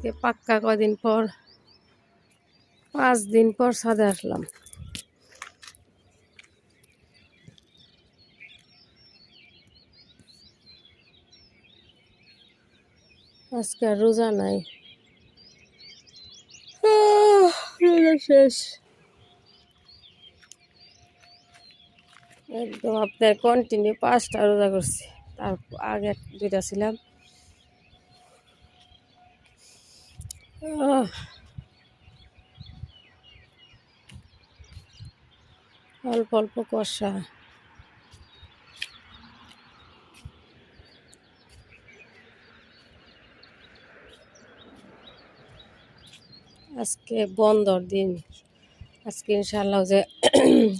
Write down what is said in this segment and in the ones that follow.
আজকে পাক্কা কদিন পর, পাঁচ দিন পর ছাদে আসলাম। আজকে আর রোজা নাই। রোজা শেষ। একদম আপনার কন্টিনিউ পাঁচটা রোজা করছি। তার আগে দুইটা ছিলাম। অল্প অল্প কষা। আজকে বন্দর দিন। আজকে ইনশাল্লাহ যে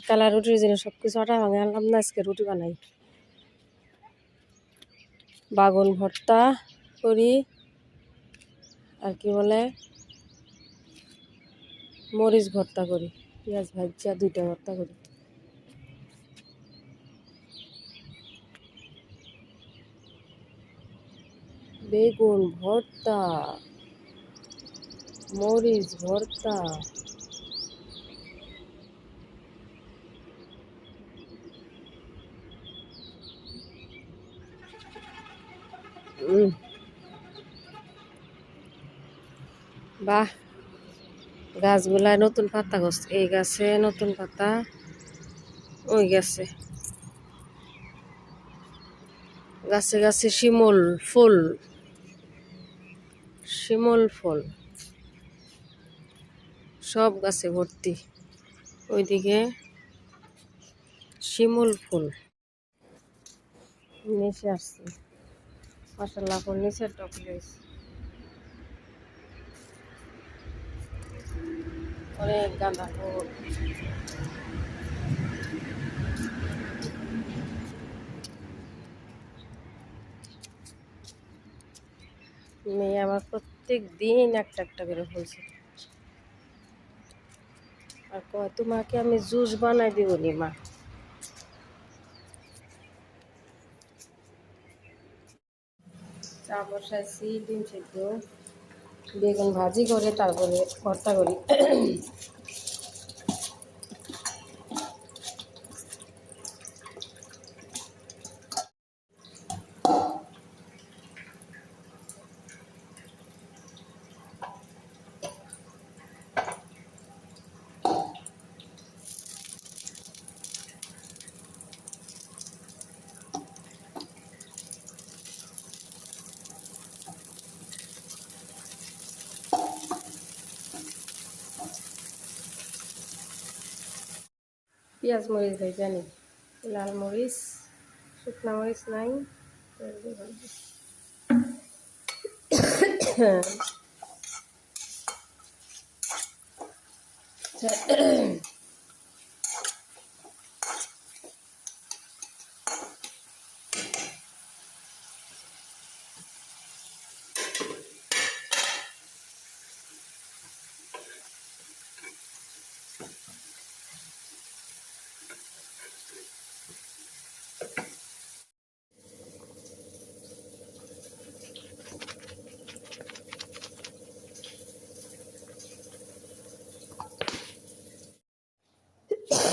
কালা রুটির জন্য সব কিছু অটা ভাঙে আনলাম না, আজকে রুটি বানাই। বাগুন ভর্তা, করি। আর কি বলে, মরিচ ভর্তা করি, পেঁয়াজ ভাজা দুইটা ভর্তা করি বেগুন ভর্তা, মরিচ ভর্তা উম। বাহ, গাছগুলায় নতুন পাতা গছ এই গাছে নতুন পাতা, ওই গাছে। গাছে গাছে শিমল ফুল শিমল ফুল। সব গাছে ভর্তি। ওইদিকে শিমুল ফুল। নিচে আসছে। মাসাল্লাহ ফুল নিচের টপ রয়েছে। অনেক গাঁদা ফুল মেয়ে আমার প্রত্যেক দিন একটা একটা করে ফুলছে আর কয়, তোমাকে আমি জুস বানাই দিব নি, মা? চা বসাইছি, ডিম সেদ্ধ। বেগুন ভাজি করে তারপরে ভর্তা করি। পেঁয়াজ মরিচ ভাই জানি। লাল মরিচ শুকনা মরিচ নাই। তেল দিয়ে ভাজবো।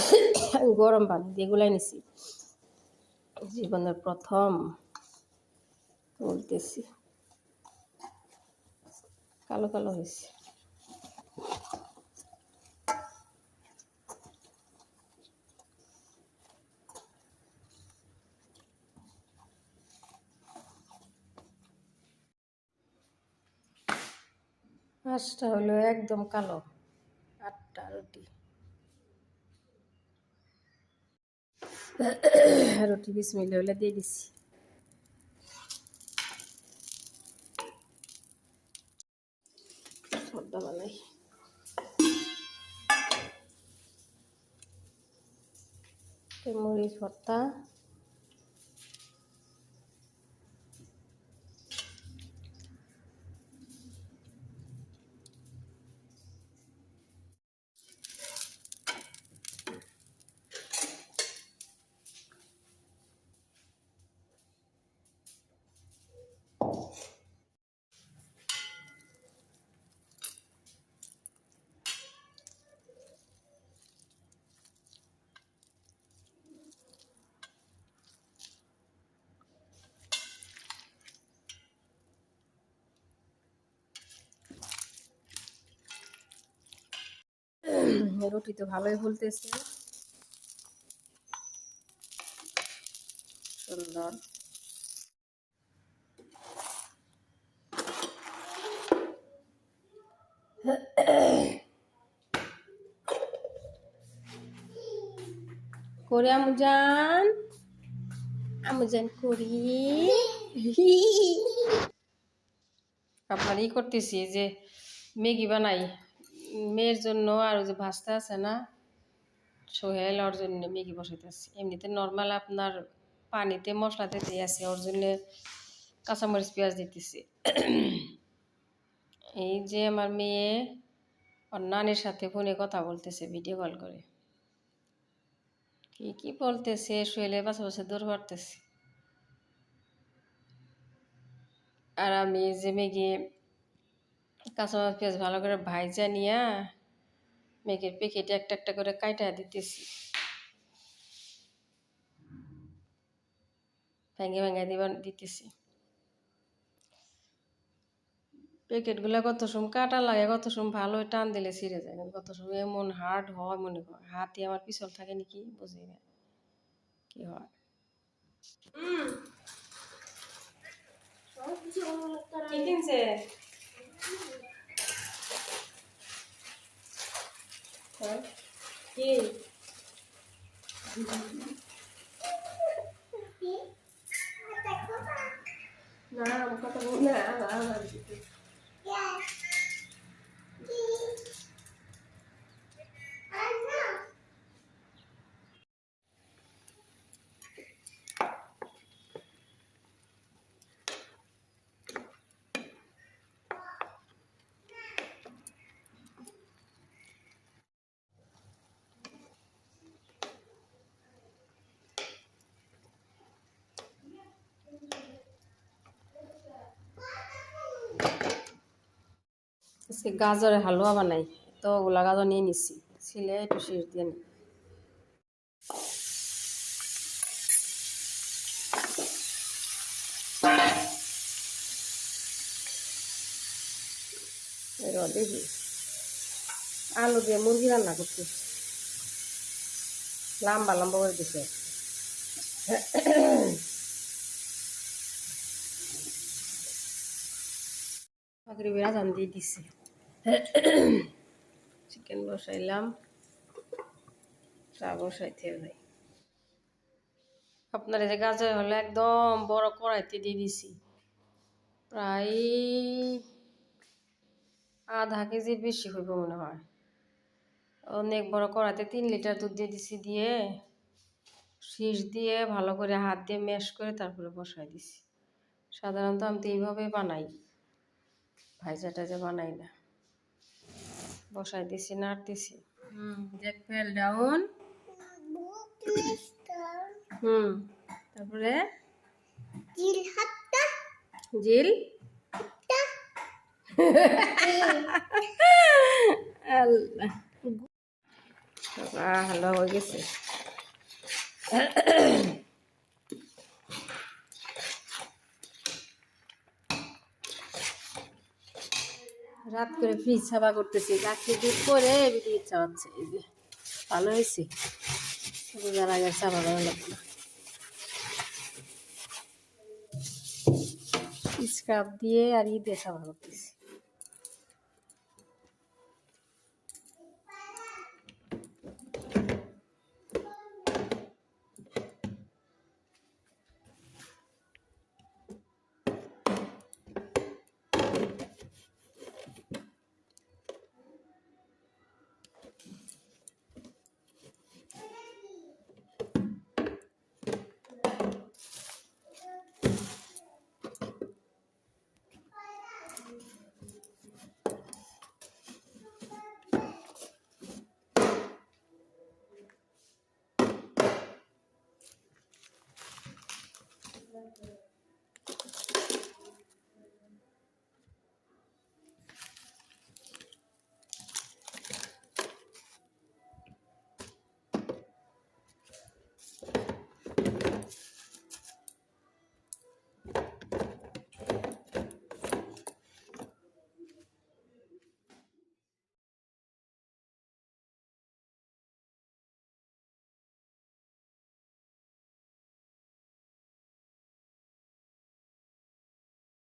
আমি গরম পানি দিয়ে গুলাই নিছি। জীবনের প্রথম বলতেছি। কালো কালো হয়েছে। পাঁচটা হলো একদম কালো আটটা রুটি রুটি বিসমিল্লা হলে দিয়ে দিছি। তো মরিচ ভর্তা। রুটি তো ভালোই ফুলতেছে। সুন্দর। করে আমুজান আমুজান করি। আপনার ই করতেছি যে ম্যাগি বানাই। মেয়ের জন্য আর ওই যে ভাস্তা আছে না, সোহেল, ওর জন্য ম্যাগি বসাইতেছি। এমনিতে নর্মাল আপনার পানিতে মশলাতে দিয়ে আছে, ওর জন্য কাঁচামরিচ, পেঁয়াজ দিতেছি। এই যে আমার মেয়ে, ওর নানির সাথে ফোনে কথা বলতেছে ভিডিও কল করে। কি কি বলতেছে শুয়েলে পাশাপাশি দৌড় পারতেছে আর আমি যে মেঘে কাঁচামাচ পেঁয়াজ ভালো করে ভাইজা নিয়া মেঘের প্যাকেটে একটা একটা করে কাইটা দিতেছি। ভেঙে ভেঙে দিবা দিতেছি। প্যাকেটগুলো কত সময় কাটা লাগে কত সময় ভালো টান দিলে ছিঁড়ে যায় কত সময় এমন হার্ড হয় মনে হয় হাতে আমার পিছল থাকে নাকি বুঝি না কি হয়। কি কিনছে হ্যাঁ? কি না আমার কথা বল না আমার আজকে গাজরের হালুয়া বানাই, তো ওগুলা গাজর নিয়ে নিচ্ছি ছিলে একটু শীষ দিয়ে নিই দেখি আলু দিয়ে মুরগি রান্না করছি। লম্বা লম্বা করে দিছে মাগরিবের আজান দিয়ে দিছে। চিকেন বসাইলাম। চা বসাইতে যাই আপনার যে গাজর হলে একদম বড় কড়াইতে দিয়ে দিছি। প্রায় আধা কেজি বেশি হইব মনে হয়। অনেক বড় কড়াইতে তিন লিটার দুধ দিয়ে দিছি দিয়ে শীষ দিয়ে ভালো করে হাত দিয়ে ম্যাশ করে তারপরে বসাই দিছি। সাধারণত আমি তো এইভাবে বানাই। ভাইজা টাইজা বানাই না। বসাই দিছি নাড়তেছি hmm Jack fell down. Hmm তারপরে? জিল? আল্লাহ। ভালো হয়ে গেছে। রাত করে ফ্রিজ সাবা করতেছি গাছে দুধ করে ফ্রিজ চাওয়াচ্ছে এই যে ভালো হয়েছে। রোজার আগে সাবা ভালো লাগবে না। স্ক্রাব দিয়ে আর ই দিয়ে করতেছি।